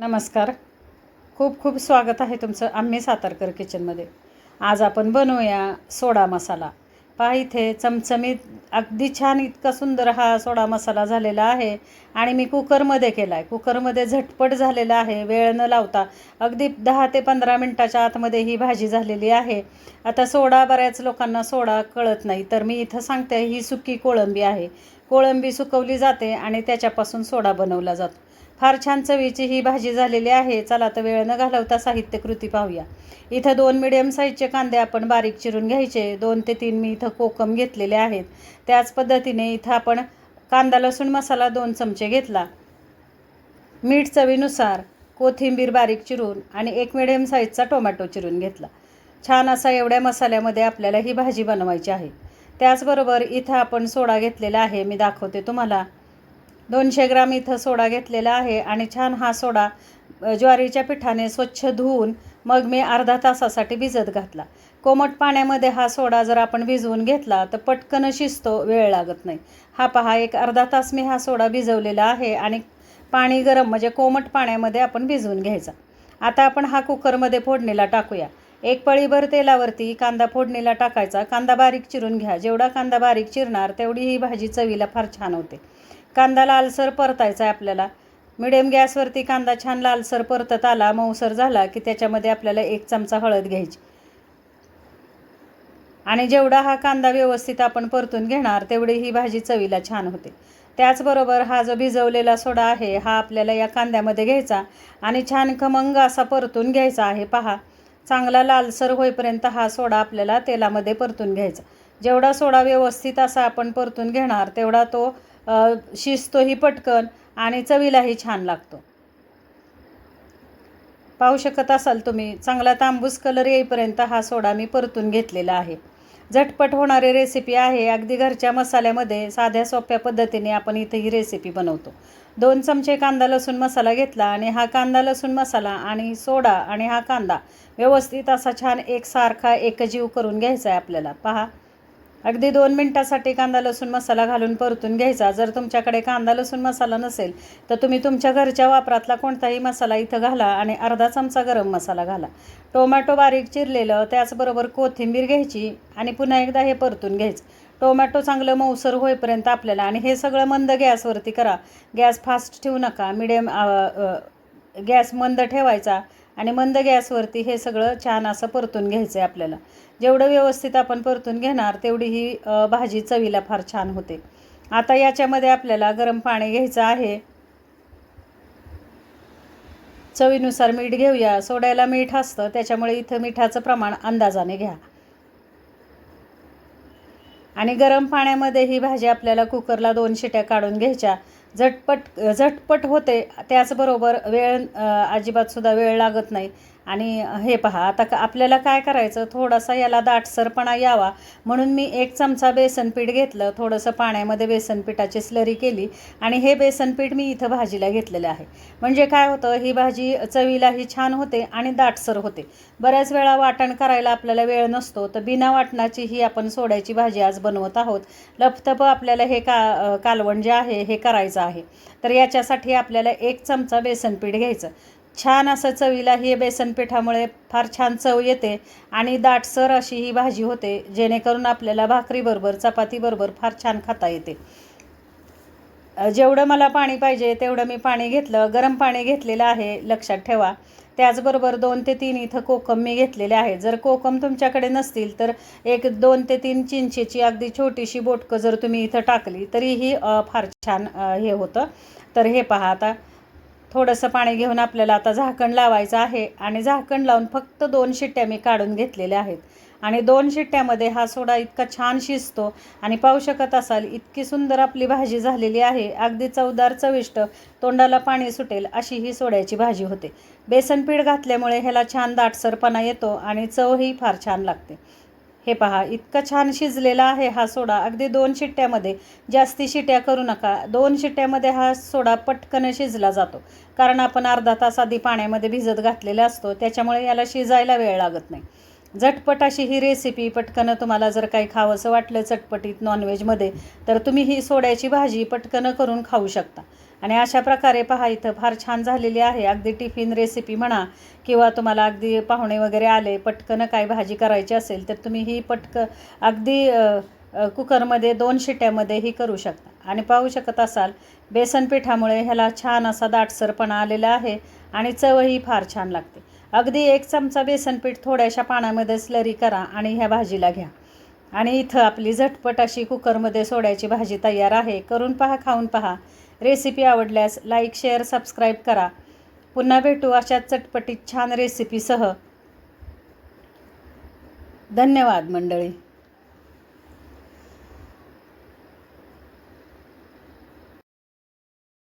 नमस्कार. खूप खूप स्वागत आहे तुमचं आम्ही सातारकर किचनमध्ये. आज आपण बनवूया सोडा मसाला. पहा इथे चमचमीत अगदी छान इतका सुंदर हा सोडा मसाला झालेला आहे आणि मी कुकरमध्ये केला आहे कुकरमध्ये झटपट झालेला आहे वेळ न लावता. अगदी दहा ते पंधरा मिनटाच्या आतमध्ये ही भाजी झालेली आहे. आता सोडा बऱ्याच लोकांना सोडा कळत नाही तर मी इथं सांगते ही सुकी कोळंबी आहे. कोळंबी सुकवली जाते आणि त्याच्यापासून सोडा बनवला जातो. फार छान चवीची ही भाजी झालेली आहे. चला तर वेळ न घालवता साहित्य कृती पाहूया. इथं दोन मिडियम साईजचे कांदे आपण बारीक चिरून घ्यायचे. दोन ते तीन मी इथं कोकम घेतलेले आहेत. त्याच पद्धतीने इथं आपण कांदा लसूण मसाला दोन चमचे घेतला. मीठ चवीनुसार कोथिंबीर बारीक चिरून आणि एक मिडियम साईजचा टोमॅटो चिरून घेतला. छान असा एवढ्या मसाल्यामध्ये आपल्याला ही भाजी बनवायची आहे. त्याचबरोबर इथं आपण सोडा घेतलेला आहे. मी दाखवते तुम्हाला. दोनशे ग्राम इथं सोडा घेतलेला आहे आणि छान हा सोडा ज्वारीच्या पिठाने स्वच्छ धुवून मग मी अर्धा तासासाठी भिजत घातला. कोमट पाण्यामध्ये हा सोडा जर आपण भिजवून घेतला तर पटकन शिजतो वेळ लागत नाही. हा पहा एक अर्धा तास मी हा सोडा भिजवलेला आहे आणि पाणी गरम म्हणजे कोमट पाण्यामध्ये आपण भिजवून घ्यायचा. आता आपण हा कुकरमध्ये फोडणीला टाकूया. एक पळीभर तेलावरती कांदा फोडणीला टाकायचा. कांदा बारीक चिरून घ्या. जेवढा कांदा बारीक चिरणार तेवढी ही भाजी चवीला फार छान होते. कांदा लालसर परतायचा आहे आपल्याला. मिडियम गॅसवरती कांदा छान लालसर परतत आला मऊसर झाला की त्याच्यामध्ये आपल्याला एक चमचा हळद घ्यायची. आणि जेवढा हा कांदा व्यवस्थित आपण परतून घेणार तेवढी ही भाजी चवीला छान होते. त्याचबरोबर हा जो भिजवलेला सोडा आहे हा आपल्याला या कांद्यामध्ये घ्यायचा आणि छान खमंग असा परतून घ्यायचा आहे. पहा चांगला लालसर होईपर्यंत हा सोडा आपल्याला तेलामध्ये परतून घ्यायचा. जेवढा सोडा व्यवस्थित असा आपण परतून घेणार तेवढा तो शिजतोही पटकन आणि चवीलाही छान लागतो. पाहू शकत असाल तुम्ही चांगला तांबूस कलर येईपर्यंत हा सोडा मी परतून घेतलेला आहे. झटपट होणारी रेसिपी आहे. अगदी घरच्या मसाल्यामध्ये साध्या सोप्या पद्धतीने आपण इथे ही रेसिपी बनवतो. दोन चमचे कांदा लसूण मसाला घेतला आणि हा कांदा लसूण मसाला आणि सोडा आणि हा कांदा व्यवस्थित असा छान एकसारखा एकजीव करून घ्यायचा आहे आपल्याला. पहा. अगदी दोन मिनटासाठी कांदा लसूण मसाला घालून परतून घ्यायचा. जर तुमच्याकडे कांदा लसूण मसाला नसेल तर तुम्ही तुमच्या घरच्या वापरातला कोणताही मसाला इथं घाला आणि अर्धा चमचा गरम मसाला घाला. टोमॅटो बारीक चिरलेलं त्याचबरोबर कोथिंबीर घ्यायची आणि पुन्हा एकदा हे परतून घ्यायचं. टोमॅटो चांगलं मऊसर होईपर्यंत आपल्याला आणि हे सगळं मंद गॅसवरती करा. गॅस फास्ट ठेवू नका. मिडियम गॅस मंद ठेवायचा. आणि मंद गॅसवरती हे सगळं छान असं परतून घ्यायचं आहे आपल्याला. जेवढं व्यवस्थित आपण परतून घेणार तेवढी ही भाजी चवीला फार छान होते. आता याच्यामध्ये आपल्याला गरम पाणी घ्यायचं आहे. चवीनुसार मीठ घेऊया. सोड्याला मीठ असतं त्याच्यामुळे इथं मिठाचं प्रमाण अंदाजाने घ्या. आणि गरम पाण्यामध्ये ही भाजी आपल्याला कुकरला दोन शिट्या काढून घ्यायच्या. झटपट झटपट होते त्याचबरोबर वेळ अजिबातसुद्धा वेळ लागत नाही. आणि हे पहा आता का आपल्याला काय करायचं? थोडासा याला दाटसरपणा यावा. म्हणून मी एक चमचा बेसनपीठ घेतलं. थोडंसं पाण्यामध्ये बेसन पिठाची स्लरी केली आणि हे बेसनपीठ मी इथं भाजीला घेतलेलं आहे. म्हणजे काय होतं ही भाजी चवीलाही छान होते आणि दाटसर होते. बऱ्याच वेळा वाटण करायला आपल्याला वेळ नसतो तर बिना वाटणाची ही आपण सोड्याची भाजी आज बनवत आहोत. लपतप आपल्याला हे का कालवण जे आहे हे करायचं आहे. तर याच्यासाठी आपल्याला एक चमचा बेसनपीठ घ्यायचं. छान असं चवीला ही बेसन पिठामुळे फार छान चव येते आणि दाटसर अशी ही भाजी होते जेणेकरून आपल्याला भाकरीबरोबर चपातीबरोबर फार छान खाता येते. जेवढं मला पाणी पाहिजे तेवढं मी पाणी घेतलं गरम पाणी घेतलेलं आहे लक्षात ठेवा. त्याचबरोबर दोन ते तीन इथं कोकम मी घेतलेले आहे. जर कोकम तुमच्याकडे नसतील तर एक दोन ते तीन चिंचेची अगदी छोटीशी बोटकं जर तुम्ही इथं टाकली तरीही फार छान हे होतं. तर हे पहा आता. थोडंसं पाणी घेऊन आपल्याला आता झाकण लावायचं आहे आणि झाकण लावून फक्त दोन शिट्ट्या मी काढून घेतलेल्या आहेत. आणि दोन शिट्ट्यामध्ये हा सोडा इतका छान शिजतो आणि पाहू शकत असाल इतकी सुंदर आपली भाजी झालेली आहे. अगदी चवदार चविष्ट तोंडाला पाणी सुटेल अशी ही सोड्याची भाजी होते. बेसन पीठ घातल्यामुळे ह्याला छान दाटसरपणा येतो आणि चवही फार छान लागते. हे पहा इतका छान शिजलेला आहे हा सोडा. अगदी दोन शिट्ट्यामध्ये जास्ती शिट्ट्या करू नका. दोन शिट्ट्यामध्ये हा सोडा पटकन शिजला जातो. कारण आपण अर्धा तास आधी पाण्यामध्ये भिजत घातलेला असतो त्याच्यामुळे याला शिजायला वेळ लागत नाही. झटपट अशी ही रेसिपी पटकन तुम्हाला जर काही खावंसं वाटलं चटपटीत नॉनव्हेजमध्ये तर तुम्ही ही सोड्याची भाजी पटकन करून खाऊ शकता. आणि अशा प्रकारे पहा इथं फार छान झालेली आहे. अगदी टिफिन रेसिपी म्हणा किंवा तुम्हाला अगदी पाहुणे वगैरे आले पटकन काय भाजी करायची असेल तर तुम्ही ही पटक अगदी कुकरमध्ये दोन शिट्यामध्ये ही करू शकता. आणि पाहू शकत असाल बेसन पिठामुळे ह्याला छान असा दाटसरपणा आलेला आहे आणि चवही फार छान लागते. अगदी एक चमचा बेसनपीठ थोड्याशा पाण्यामध्ये स्लरी करा आणि ह्या भाजीला घ्या. आणि इथं आपली झटपट अशी कुकरमध्ये सोड्याची भाजी तयार आहे. करून पहा खाऊन पहा. रेसिपी आवडल्यास लाईक शेअर सबस्क्राईब करा. पुन्हा भेटू अशा चटपटीत छान रेसिपीसह. धन्यवाद मंडळी.